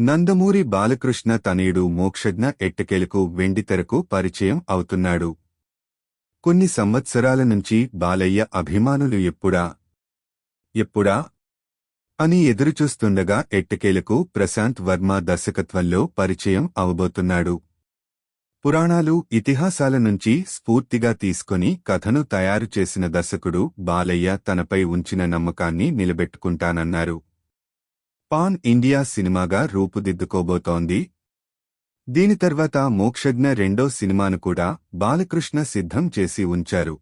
నందమూరి బాలకృష్ణ తనయుడు మోక్షజ్ఞ ఎట్టకేలకు వెండితెరకు పరిచయం అవుతున్నాడు. కొన్ని సంవత్సరాల నుంచి బాలయ్య అభిమానులు ఎప్పుడా? ఎప్పుడా? అని ఎదురుచూస్తుండగా ఎట్టకేలకు ప్రశాంత్ వర్మ దర్శకత్వంలో పరిచయం అవబోతున్నాడు. పురాణాలు ఇతిహాసాల నుంచి స్ఫూర్తిగా తీసుకొని కథను తయారు చేసిన దర్శకుడు బాలయ్య తనపై ఉంచిన నమ్మకాన్ని నిలబెట్టుకుంటానన్నారు. పాన్ ఇండియా సినిమాగా రూపుదిద్దుకోబోతోంది. దీని తర్వాత మోక్షజ్ఞ రెండో సినిమాను కూడా బాలకృష్ణ సిద్ధం చేసి ఉంచారు.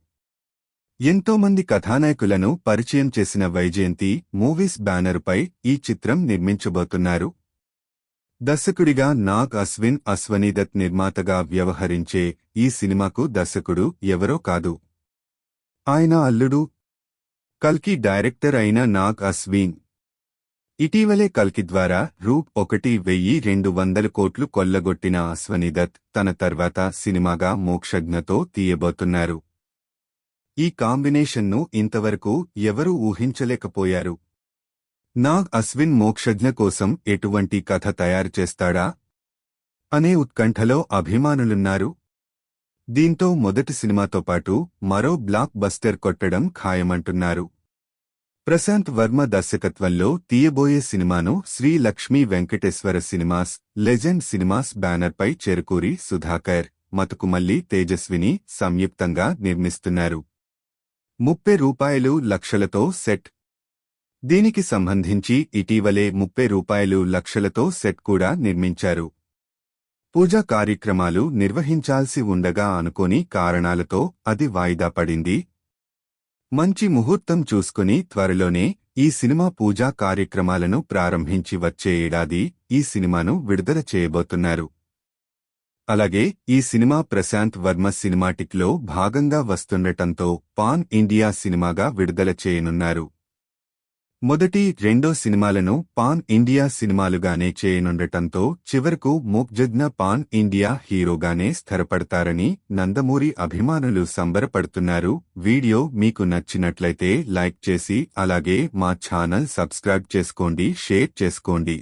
ఎంతోమంది కథానాయకులను పరిచయం చేసిన వైజయంతి మూవీస్ బ్యానర్పై ఈ చిత్రం నిర్మించబోతున్నారు. దర్శకుడిగా నాగ్ అశ్విన్ అశ్వనీదత్ నిర్మాతగా వ్యవహరించే ఈ సినిమాకు దర్శకుడు ఎవరో కాదు. ఆయన అల్లుడు. కల్కి డైరెక్టర్ అయిన నాగ్ అశ్విన్. ఇటీవలే కల్కి ద్వారా రూప్ ఒకటి వెయ్యి రెండు వందల కోట్లు కొల్లగొట్టిన అశ్వనిదత్ తన తర్వాత సినిమాగా మోక్షజ్ఞతో తీయబోతున్నారు. ఈ కాంబినేషన్ను ఇంతవరకు ఎవరూ ఊహించలేకపోయారు. నాగ్ అశ్విన్ మోక్షజ్ఞ కోసం ఎటువంటి కథ తయారు చేస్తాడా? అనే ఉత్కంఠలో అభిమానులున్నారు. దీంతో మొదటి సినిమాతో పాటు మరో బ్లాక్ బస్టర్ కొట్టడం ఖాయమంటున్నారు. ప్రశాంత్ వర్మ దర్శకత్వంలో తీయబోయే సినిమాను Sri Lakshmi Venkateswara Cinemas Legend Cinemas బ్యానర్పై చేరుకూరి సుధాకర్ మతుకుమల్లి తేజస్విని సంయుక్తంగా నిర్మిస్తున్నారు. ముప్పై రూపాయలు లక్షలతో సెట్. దీనికి సంబంధించి ఇటీవలే ముప్పై రూపాయలు లక్షలతో సెట్ కూడా నిర్మించారు. పూజా కార్యక్రమాలు నిర్వహించాల్సి ఉండగా అనుకోని కారణాలతో అది వాయిదా పడింది. మంచి ముహూర్తం చూసుకుని త్వరలోనే ఈ సినిమా పూజా కార్యక్రమాలను ప్రారంభించి వచ్చే ఏడాది ఈ సినిమాను విడుదల చేయబోతున్నారు. అలాగే ఈ సినిమా ప్రశాంత్ వర్మ సినిమాటిక్లో భాగంగా వస్తుండటంతో పాన్ ఇండియా సినిమాగా విడుదల చేయనున్నారు. మొదటి రెండో సినిమాలను పాన్ ఇండియా సినిమాలుగానే చేయనుండటంతో చివరకు ముగ్జజ్ఞ పాన్ ఇండియా హీరోగానే స్థిరపడతారని నందమూరి అభిమానులు సంబరపడుతున్నారు. వీడియో మీకు నచ్చినట్లయితే లైక్ చేసి అలాగే మా ఛానల్ సబ్స్క్రైబ్ చేసుకోండి షేర్ చేసుకోండి.